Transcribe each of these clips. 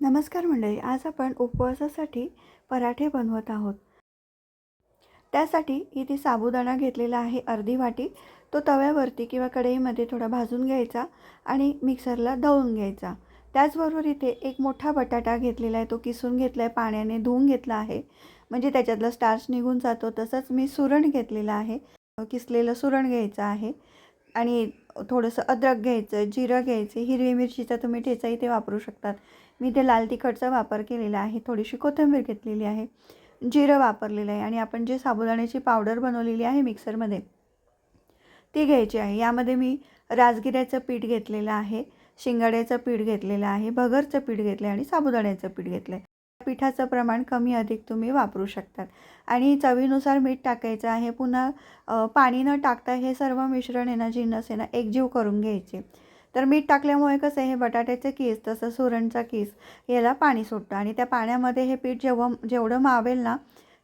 नमस्कार मंडळी आज आपण उपवासासाठी पराठे बनवत आहोत. त्यासाठी इथे साबुदाणा घेतलेला आहे अर्धी वाटी. तो तव्यावरती किंवा कढईमध्ये थोडा भाजून घ्यायचा आणि मिक्सरला दळून घ्यायचा. त्याचबरोबर इथे एक मोठा बटाटा घेतलेला आहे तो किसून घेतला आहे पाण्याने धुवून घेतला आहे. म्हणजे त्याच्यातला स्टार्च निघून जातो तसंच मी सुरण घेतलेलं आहे. किसलेलं सुरण घ्यायचं आहे आणि थोडंसं अद्रक घ्यायचं जिरं घ्यायचे हिरवी मिरचीचा तुम्ही ठेचा इथे वापरू शकतात. मी ते लाल तिखटचा वापर केलेला आहे. थोडीशी कोथिंबीर घेतलेली आहे. जिरं वापरलेलं आहे. आणि आपण जे साबुदाण्याची पावडर बनवलेली आहे मिक्सरमध्ये ती घ्यायची आहे. यामध्ये मी राजगिऱ्याचं पीठ घेतलेलं आहे शिंगाड्याचं पीठ घेतलेलं आहे भगरचं पीठ घेतलं आहे आणि साबुदाण्याचं पीठ घेतलं आहे पिठाचं प्रमाण कमी अधिक तुम्ही वापरू शकतात. आणि चवीनुसार मीठ टाकायचं आहे. पुन्हा पाणी न टाकता हे सर्व मिश्रण आहे ना जिन्नस आहे ना एकजीव करून घ्यायचे. तर मीठ टाकल्यामुळे कसं हे बटाट्याचे केस तसं सुरणचा केस याला पाणी सुटतं आणि त्या पाण्यामध्ये हे पीठ जेव्हा जेवढं मावेल ना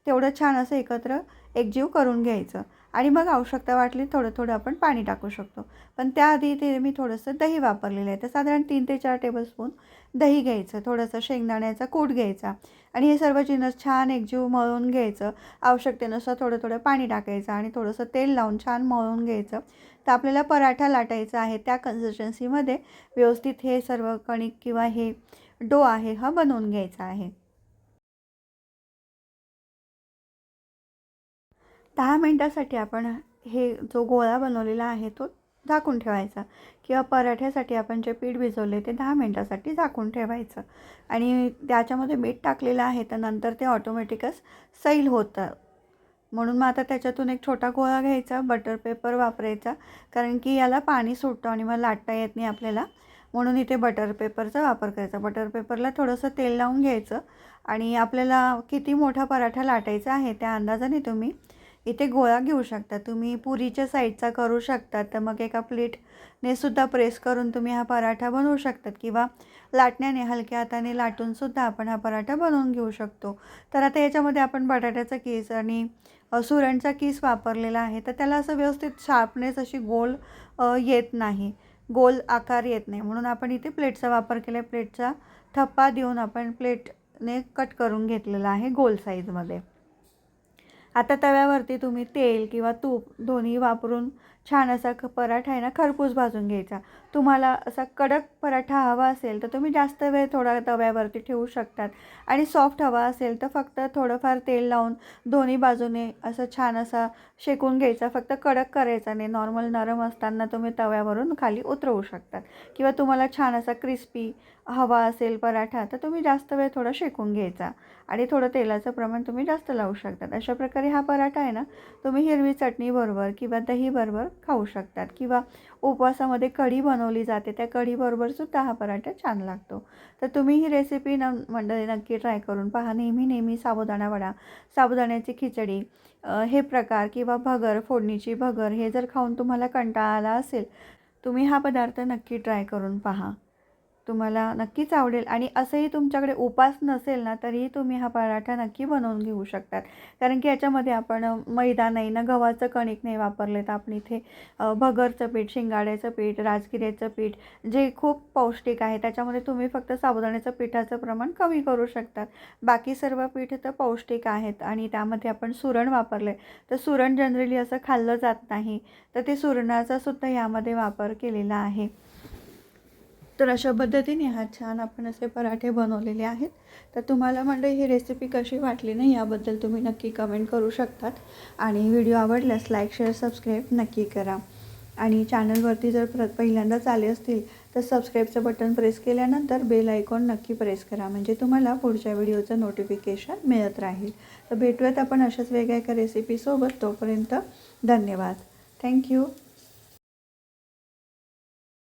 तेवढं छान असं एकत्र एकजीव करून घ्यायचं. आणि मग आवश्यकता वाटली थोडं थोडं आपण पाणी टाकू शकतो. पण त्याआधी ते मी थोडंसं दही वापरलेलं आहे. तर साधारण तीन ते चार टेबलस्पून दही घ्यायचं थोडंसं शेंगदाण्याचा कूट घ्यायचा आणि हे सर्व जिनस छान एकजीव मळून घ्यायचं. आवश्यकतेनुसार थोडं थोडं पाणी टाकायचं आणि थोडंसं तेल लावून छान मळून घ्यायचं. तर आपल्याला पराठा लाटायचा आहे त्या कन्सिस्टन्सीमध्ये व्यवस्थित हे सर्व कणिक किंवा हे डो आहे हा बनवून घ्यायचा आहे. दहा मिनटासाठी आपण हे जो गोळा बनवलेला आहे तो झाकून ठेवायचा. किंवा पराठ्यासाठी आपण जे पीठ भिजवले ते दहा मिनटासाठी झाकून ठेवायचं. आणि त्याच्यामध्ये मीठ टाकलेलं आहे तर नंतर ते ऑटोमॅटिकच सैल होतं. म्हणून मग आता त्याच्यातून एक छोटा गोळा घ्यायचा बटर पेपर वापरायचा कारण की याला पाणी सुटतं आणि मग लाटता येत नाही आपल्याला. म्हणून इथे बटर पेपरचा वापर करायचा. बटर पेपरला थोडंसं तेल लावून घ्यायचं आणि आपल्याला किती मोठा पराठा लाटायचा आहे त्या अंदाजाने तुम्ही इथे गोळा घेऊ शकता. तुम्ही पुरीच्या साईडचा करू शकता. तर मग एका प्लेटने सुद्धा प्रेस करून तुम्ही हा पराठा बनवू शकतात. किंवा लाटण्याने हलक्या हाताने लाटूनसुद्धा आपण हा पराठा बनवून घेऊ शकतो. तर आता याच्यामध्ये आपण बटाट्याचा केस आणि सुरणचा केस वापरलेला आहे. तर त्याला असं व्यवस्थित शार्पनेस अशी गोल येत नाही. गोल आकार येत नाही. म्हणून आपण इथे प्लेटचा वापर केला. आहे प्लेटचा थप्पा देऊन आपण प्लेटने कट करून घेतलेला आहे गोल साईजमध्ये. आता तव्यावरती तुम्ही तेल किंवा तूप दोन्ही वापरून छान असा ख पराठा आहे ना खरपूस भाजून घ्यायचा. तुम्हाला असा कडक पराठा हवा असेल तर तुम्ही जास्त वेळ थोडा तव्यावरती ठेवू शकतात. आणि सॉफ्ट हवा असेल तर फक्त थोडंफार तेल लावून दोन्ही बाजूने असं छान असा शेकून घ्यायचा. फक्त कडक करायचा नाही. नॉर्मल नरम असताना तुम्ही तव्यावरून खाली उतरवू शकतात. किंवा तुम्हाला छान असा क्रिस्पी हवा असेल पराठा तर तुम्ही जास्त वेळ थोडा शेकून घ्यायचा. आणि थोडं तेलाचं प्रमाण तुम्ही जास्त लावू शकतात. अशा प्रकारे हा पराठा आहे ना तुम्ही हिरवी चटणीबरोबर किंवा दहीबरोबर खाऊ शकतात किंवा उपवासामध्ये कढी बनवली जाते त्या कढीबरोबरसुद्धा हा पराठा छान लागतो. तर तुम्ही ही रेसिपी न मंडळी नक्की ट्राय करून पहा. नेहमी नेहमी साबुदाणा वडा साबुदाण्याची खिचडी हे प्रकार किंवा भगर फोडणीची भगर हे जर खाऊन तुम्हाला कंटाळा आला असेल तुम्ही हा पदार्थ नक्की ट्राय करून पहा. तुम्हाला नक्कीच आवडेल आणि असंही तुमच्याकडे उपास नसेल ना तरीही तुम्ही हा पराठा नक्की बनवून घेऊ शकतात. कारण की याच्यामध्ये आपण मैदा नाही ना गव्हाचं कणिक नाही वापरले तर आपण इथे. भगरचं पीठ शिंगाड्याचं पीठ राजगिऱ्याचं पीठ जे खूप पौष्टिक आहे त्याच्यामध्ये तुम्ही फक्त साबुदाण्याचं पिठाचं प्रमाण कमी करू शकतात. बाकी सर्व पीठ तर पौष्टिक आहेत आणि त्यामध्ये आपण सुरण वापरले तर सुरण जनरली असं खाल्लं जात नाही. तर ते सुरणाचासुद्धा यामध्ये वापर केलेला आहे. तर अशा पद्धतीने हा छान आपण असे पराठे बनवलेले आहेत. तर तुम्हाला म्हणजे ही रेसिपी कशी वाटली नाही याबद्दल तुम्ही नक्की कमेंट करू शकतात. आणि व्हिडिओ आवडल्यास लाईक शेअर सबस्क्राईब नक्की करा. आणि चॅनलवरती जर प्र पहिल्यांदाच आले असतील तर सबस्क्राईबचं बटन प्रेस केल्यानंतर बेल आयकॉन नक्की प्रेस करा. म्हणजे तुम्हाला पुढच्या व्हिडिओचं नोटिफिकेशन मिळत राहील. तर भेटूयात आपण अशाच वेगळ्या एका रेसिपीसोबत तोपर्यंत धन्यवाद. थँक्यू